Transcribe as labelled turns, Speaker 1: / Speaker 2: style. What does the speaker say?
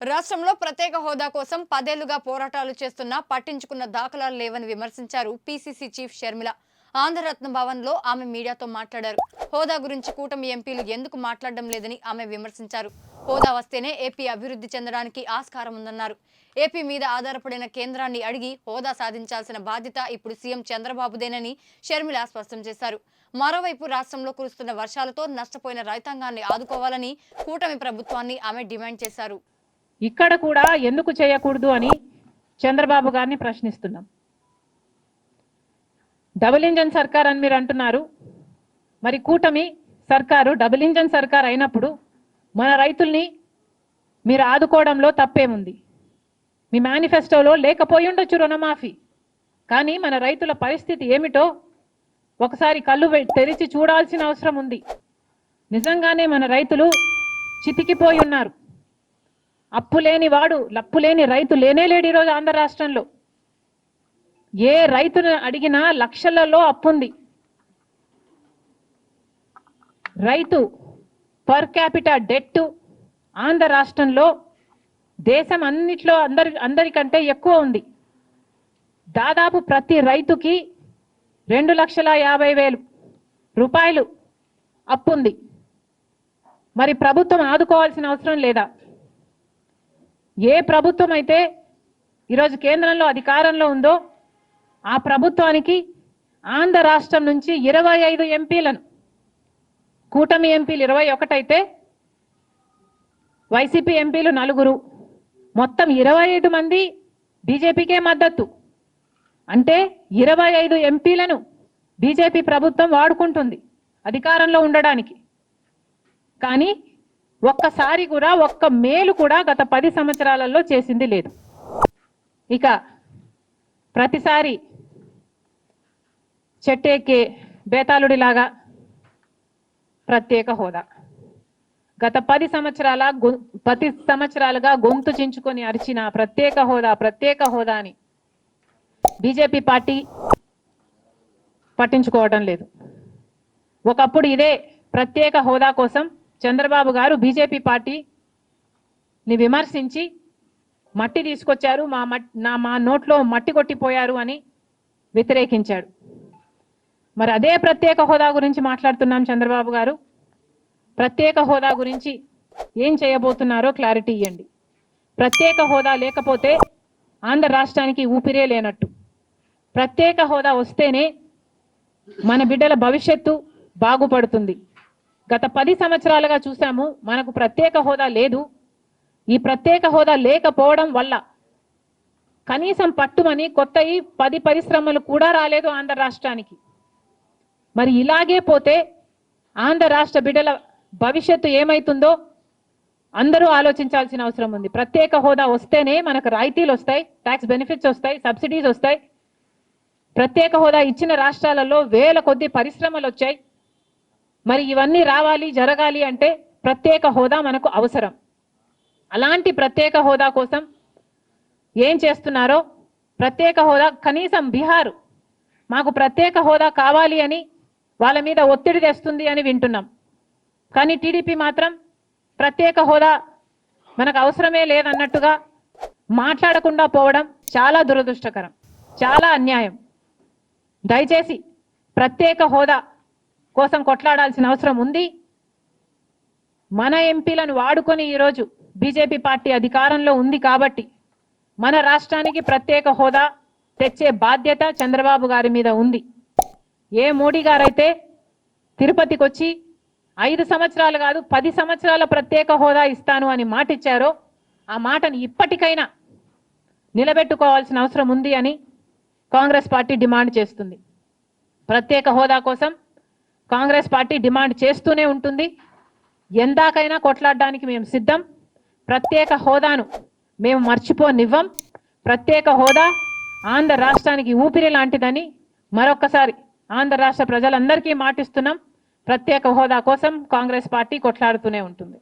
Speaker 1: రాష్ట్రంలో ప్రత్యేక హోదా కోసం పదేళ్ళుగా పోరాటాలు చేస్తున్నా పట్టించుకున్న దాఖలాలు లేవని విమర్శించారు పీసీసీ చీఫ్ షర్మిల. ఆంధ్రరత్న భవన్లో ఆమె మీడియాతో మాట్లాడారు. హోదా గురించి కూటమి ఎంపీలు ఎందుకు మాట్లాడడం లేదని ఆమె విమర్శించారు. హోదా వస్తేనే ఏపీ అభివృద్ధి చెందడానికి ఆస్కారం ఉందన్నారు. ఏపీ మీద ఆధారపడిన కేంద్రాన్ని అడిగి హోదా సాధించాల్సిన బాధ్యత ఇప్పుడు సీఎం చంద్రబాబుదేనని షర్మిల స్పష్టం చేశారు. మరోవైపు రాష్ట్రంలో కురుస్తున్న వర్షాలతో నష్టపోయిన రైతాంగాన్ని ఆదుకోవాలని కూటమి ప్రభుత్వాన్ని ఆమె డిమాండ్ చేశారు.
Speaker 2: ఇక్కడ కూడా ఎందుకు చేయకూడదు అని చంద్రబాబు గారిని ప్రశ్నిస్తున్నాం. డబుల్ ఇంజన్ సర్కార్ అని మీరు అంటున్నారు. మరి కూటమి సర్కారు డబుల్ ఇంజన్ సర్కార్ అయినప్పుడు మన రైతుల్ని మీరు ఆదుకోవడంలో తప్పేముంది? మీ మేనిఫెస్టోలో లేకపోయి ఉండొచ్చు రుణమాఫీ. కానీ మన రైతుల పరిస్థితి ఏమిటో ఒకసారి కళ్ళు తెరిచి చూడాల్సిన అవసరం ఉంది. నిజంగానే మన రైతులు చితికిపోయి ఉన్నారు. అప్పు లేని వాడు లప్పు లేని రైతు లేనే లేడు ఈరోజు ఆంధ్ర రాష్ట్రంలో. ఏ రైతును అడిగినా లక్షలలో అప్పుంది. రైతు పర్ క్యాపిటా డెట్ ఆంధ్ర రాష్ట్రంలో దేశం అన్నిట్లో అందరి అందరికంటే ఎక్కువ ఉంది. దాదాపు ప్రతి రైతుకి రెండు లక్షల యాభై వేలు రూపాయలు అప్పుంది. మరి ప్రభుత్వం ఆదుకోవాల్సిన అవసరం లేదా? ఏ ప్రభుత్వం అయితే ఈరోజు కేంద్రంలో అధికారంలో ఉందో ఆ ప్రభుత్వానికి ఆంధ్ర రాష్ట్రం నుంచి ఇరవై ఐదు ఎంపీలను కూటమి ఎంపీలు ఇరవై ఒకటైతే వైసీపీ ఎంపీలు నలుగురు. మొత్తం ఇరవై ఐదు మంది బీజేపీకే మద్దతు. అంటే ఇరవై ఐదు ఎంపీలను బీజేపీ ప్రభుత్వం వాడుకుంటుంది అధికారంలో ఉండడానికి. కానీ ఒక్కసారి కూడా ఒక్క మేలు కూడా గత పది సంవత్సరాలలో చేసింది లేదు. ఇక ప్రతిసారి చెట్టేకే బేతాళుడిలాగా ప్రత్యేక హోదా. గత పది సంవత్సరాల పది సంవత్సరాలుగా గొంతు చించుకొని అరిచిన ప్రత్యేక హోదా ప్రత్యేక హోదా అని బీజేపీ పార్టీ పట్టించుకోవడం లేదు. ఒకప్పుడు ఇదే ప్రత్యేక హోదా కోసం చంద్రబాబు గారు బీజేపీ పార్టీని విమర్శించి మట్టి తీసుకొచ్చారు మా నా మా నోట్లో మట్టి కొట్టిపోయారు అని వ్యతిరేకించాడు. మరి అదే ప్రత్యేక హోదా గురించి మాట్లాడుతున్నాం చంద్రబాబు గారు. ప్రత్యేక హోదా గురించి ఏం చేయబోతున్నారో క్లారిటీ ఇవ్వండి ప్రత్యేక హోదా లేకపోతే ఆంధ్ర రాష్ట్రానికి ఊపిరే లేనట్టు. ప్రత్యేక హోదా వస్తేనే మన బిడ్డల భవిష్యత్తు బాగుపడుతుంది. గత పది సంవత్సరాలుగా చూసాము మనకు ప్రత్యేక హోదా లేదు. ఈ ప్రత్యేక హోదా లేకపోవడం వల్ల కనీసం పట్టుమని కొత్తవి పది పరిశ్రమలు కూడా రాలేదు ఆంధ్ర రాష్ట్రానికి. మరి ఇలాగే పోతే ఆంధ్ర రాష్ట్ర బిడ్డల భవిష్యత్తు ఏమైతుందో అందరూ ఆలోచించాల్సిన అవసరం ఉంది. ప్రత్యేక హోదా వస్తేనే మనకు రాయితీలు వస్తాయి ట్యాక్స్ బెనిఫిట్స్ వస్తాయి సబ్సిడీస్ వస్తాయి. ప్రత్యేక హోదా ఇచ్చిన రాష్ట్రాలలో వేల కొద్ది పరిశ్రమలు వచ్చాయి. మరి ఇవన్నీ రావాలి జరగాలి అంటే ప్రత్యేక హోదా మనకు అవసరం. అలాంటి ప్రత్యేక హోదా కోసం ఏం చేస్తున్నారో ప్రత్యేక హోదా కనీసం బీహార్ మాకు ప్రత్యేక హోదా కావాలి అని వాళ్ళ మీద ఒత్తిడి తెస్తుంది అని వింటున్నాం. కానీ టీడీపీ మాత్రం ప్రత్యేక హోదా మనకు అవసరమే లేదన్నట్టుగా మాట్లాడకుండా పోవడం చాలా దురదృష్టకరం చాలా అన్యాయం. దయచేసి ప్రత్యేక హోదా కోసం కొట్లాడాల్సిన అవసరం ఉంది. మన ఎంపీలను వాడుకొని ఈరోజు బీజేపీ పార్టీ అధికారంలో ఉంది కాబట్టి మన రాష్ట్రానికి ప్రత్యేక హోదా తెచ్చే బాధ్యత చంద్రబాబు గారి మీద ఉంది. ఏ మోడీ గారైతే తిరుపతికి వచ్చి ఐదు సంవత్సరాలు కాదు పది సంవత్సరాల ప్రత్యేక హోదా ఇస్తాను అని మాట ఇచ్చారో ఆ మాటను ఇప్పటికైనా నిలబెట్టుకోవాల్సిన అవసరం ఉంది అని కాంగ్రెస్ పార్టీ డిమాండ్ చేస్తుంది. ప్రత్యేక హోదా కోసం కాంగ్రెస్ పార్టీ డిమాండ్ చేస్తూనే ఉంటుంది. ఎందాకైనా కొట్లాడడానికి మేము సిద్ధం. ప్రత్యేక హోదాను మేము మర్చిపోనివ్వం. ప్రత్యేక హోదా ఆంధ్ర రాష్ట్రానికి ఊపిరి లాంటిదని మరొక్కసారి ఆంధ్ర రాష్ట్ర ప్రజలందరికీ మాటిస్తున్నాం. ప్రత్యేక హోదా కోసం కాంగ్రెస్ పార్టీ కొట్లాడుతూనే ఉంటుంది.